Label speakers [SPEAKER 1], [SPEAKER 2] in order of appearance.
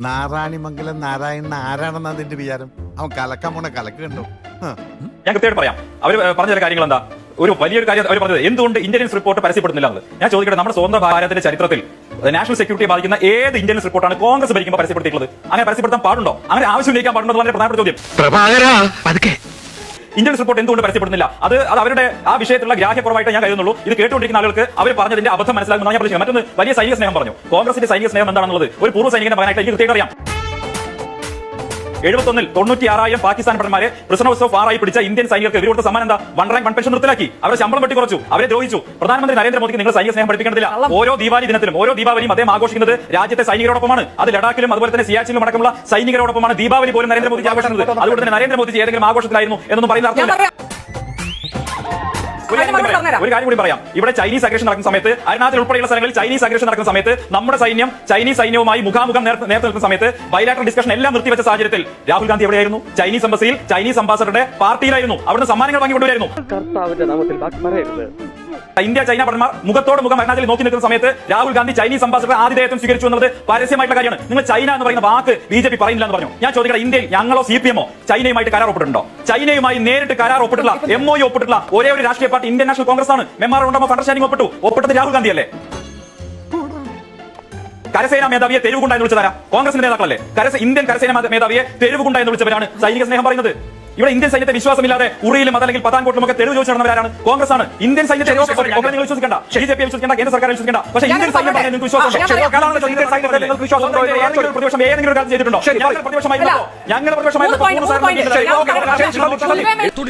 [SPEAKER 1] നാരായണിമംഗലം നാരായണൻ ആരാണെന്ന് അതിന്റെ വിചാരം? അവൻ കലക്കാൻ പോണ കലക്ക് കണ്ടോ.
[SPEAKER 2] ഞാൻ കൃത്യമായിട്ട് പറയാം. അവർ പറഞ്ഞ ചില കാര്യങ്ങൾ എന്താ ഒരു വലിയൊരു കാര്യം അവർ പറഞ്ഞത് എന്തുകൊണ്ട് ഇന്റലിജൻസ് റിപ്പോർട്ട് പരസ്യപ്പെടുന്നില്ല എന്ന് ഞാൻ ചോദിക്കട്ടെ നമ്മുടെ സ്വന്തം ഭാരതത്തിന്റെ ചരിത്രത്തിൽ നാഷണൽ സെക്യൂരിറ്റി ബാധിക്കുന്ന ഏത് ഇന്റലിജൻസ് റിപ്പോർട്ടാണ് കോൺഗ്രസ് ഭരിക്കുമ്പോൾ പരസ്യപ്പെടുത്തിയിട്ടുള്ളത്? അങ്ങനെ പരസ്യപ്പെടുത്താൻ പാടുണ്ടോ? അങ്ങനെ ആവശ്യം ഉന്നയിക്കാൻ പാടുണ്ടോ വളരെ പ്രധാനപ്പെട്ട ചോദ്യം. ഇന്റലിജൻസ് റിപ്പോർട്ട് എന്തുകൊണ്ട് പരസ്യപ്പെടുന്നില്ല? അത് അത് അവരുടെ ആ വിഷയത്തിലുള്ള ഗ്രാഹ്യക്കുറവായിട്ട് ഞാൻ കരുതുന്നുള്ളൂ. ഇത് കേട്ടുകൊണ്ടിരിക്കുന്ന ആളുകൾക്ക് അവർ പറഞ്ഞതിന്റെ അബദ്ധം മനസ്സിലാകുമെന്ന് ഞാൻ പ്രതീക്ഷിക്കാം മറ്റൊന്ന് വലിയ സൈനിക സ്നേഹം പറഞ്ഞു. കോൺഗ്രസിന്റെ സൈനിക സ്നേഹം എന്താണെന്നുള്ളത് ഒരു പൂർവ സൈനികന്റെ മകനായിട്ട് എനിക്ക് കൃത്യമായിട്ട് അറിയാം. എഴുപത്തൊന്നിൽ തൊണ്ണൂറ്റി ആറായിരം പാകിസ്ഥാൻ ഭടന്മാരെ പ്രിസണേഴ്സ് ഓഫ് ആറായി പിടിച്ച ഇന്ത്യൻ സൈനികർക്ക് ഇവർ കൊടുത്ത സമ്മാനം എന്താ? വൺ റാങ്ക് വൺ പെൻഷൻ നിർത്തലാക്കി. അവരെ ശമ്പളം വെട്ടി കുറച്ചു. അവരെ ദ്രോഹിച്ചു. പ്രധാനമന്ത്രി നരേന്ദ്രമോദിക്ക് നിങ്ങൾ സൈനിക സ്നേഹം പഠിപ്പിക്കേണ്ടതില്ല. ഓരോ ദീപാവലി ദിനത്തിലും ഓരോ ദീപാവലിയും അദ്ദേഹം ആഘോഷിക്കുന്നത് രാജ്യത്തെ സൈനികരോടൊപ്പമാണ്. അത് ലഡാക്കിലും അതുപോലെ തന്നെ സിയാച്ചിലും അടക്കമുള്ള സൈനികരോടൊപ്പമാണ് ദീപാവലി പോലും നരേന്ദ്രമോദി ആഘോഷിക്കുന്നത്. അതുകൊണ്ട് തന്നെ നരേന്ദ്രമോദി ഏതെങ്കിലും ആഘോഷത്തിലായിരുന്നു എന്നൊന്നും പറയുന്ന അർത്ഥമില്ല. ഒരു കാര്യം കൂടി പറയാം. ഇവിടെ ചൈനീസ് അഗ്രഷൻ നടക്കുന്ന സമയത്ത് അരുണാചൽ ഉൾപ്പെടെയുള്ള സ്ഥലങ്ങളിൽ ചൈനീസ് അഗ്രഷൻ നടക്കുന്ന സമയത്ത് നമ്മുടെ സൈന്യം ചൈനീസ് സൈന്യവുമായി മുഖാമുഖം നേരത്തെ നിൽക്കുന്ന സമയത്ത് ബൈലാറ്ററൽ ഡിസ്കഷൻ എല്ലാം നിർത്തിവെച്ച സാഹചര്യത്തിൽ രാഹുൽ ഗാന്ധി എവിടെയായിരുന്നു? ചൈനീസ് എംബസിയിൽ ചൈനീസ് അംബാസഡറുടെ പാർട്ടിയിലായിരുന്നു. അവിടുന്ന് സമ്മാനങ്ങൾ വാങ്ങിക്കൊണ്ടുവരായിരുന്നു
[SPEAKER 3] കർത്താവിന്റെ നാമത്തിൽ
[SPEAKER 2] ഇന്ത്യ ചൈന ഭടന്മാർ മുഖത്തോട് മുഖം അരുണാചലിൽ നോക്കി നിൽക്കുന്ന സമയത്ത് രാഹുൽ ഗാന്ധി ചൈനീസ് അംബാസഡർ ആതിഥേയത്വം സ്വീകരിച്ചു എന്നത് പരസ്യമായിട്ടുള്ള കാര്യമാണ്. നിങ്ങൾ ചൈന എന്ന് പറയുന്ന വാക്ക് ബി ജെ പി പറയുന്നില്ല എന്ന് പറഞ്ഞു. ഞാൻ ചോദിക്കട്ടെ ഇന്ത്യയിൽ ഞങ്ങളോ സി പി എമ്മോ ചൈനയുമായിട്ട് കരാർ ഒപ്പിട്ടുണ്ടോ ചൈനയുമായി നേരിട്ട് കരാർ ഒപ്പിട്ടുള്ള എം ഒ ഒപ്പിട്ടുള്ള ഒരേ ഒരു രാഷ്ട്രീയ പാർട്ടി ഇന്ത്യൻ നാഷണൽ കോൺഗ്രസ് ആണ് മെമ്മാർ ഓഫ് അണ്ടർസ്റ്റാൻഡിംഗ് ഒപ്പിട്ടു? ഒപ്പിട്ടത് രാഹുൽ ഗാന്ധി അല്ലേ? കരസേനാ മേധാവിയെ തെരുവുകുണ്ട എന്ന് വിളിച്ചതാരാ? കോൺഗ്രസിന്റെ നേതാക്കളല്ലേ? കരസ ഇന്ത്യൻ കരസേനാ മേധാവിയെ തെരുവുകുണ്ട വിളിച്ചവരാണ് സൈനിക സ്നേഹം പറയുന്നത്. ഇവിടെ ഇന്ത്യൻ സൈന്യത്തെ വിശ്വാസമില്ലാതെ ഉറിയിലും അതല്ലെങ്കിൽ പത്താൻകോട്ടിലും ഒക്കെ തെളിവ് ചോദിച്ചു നടന്നവരാണ് കോൺഗ്രസ് ആണ് ഇന്ത്യൻ സൈന്യത്തെ നിങ്ങൾ വിശ്വസിക്കണ്ട. ബി ജെ പി വിശ്വസിക്കേണ്ട കേന്ദ്ര സർക്കാർ വിശ്വസിക്കേണ്ട. പക്ഷേ ഇന്ത്യൻ സൈന്യം പറഞ്ഞാൽ നിങ്ങൾക്ക് വിശ്വാസം പ്രതിപക്ഷം ഏതെങ്കിലും ഒരു കാര്യം ചെയ്തിട്ടുണ്ടോ
[SPEAKER 4] മൂന്ന്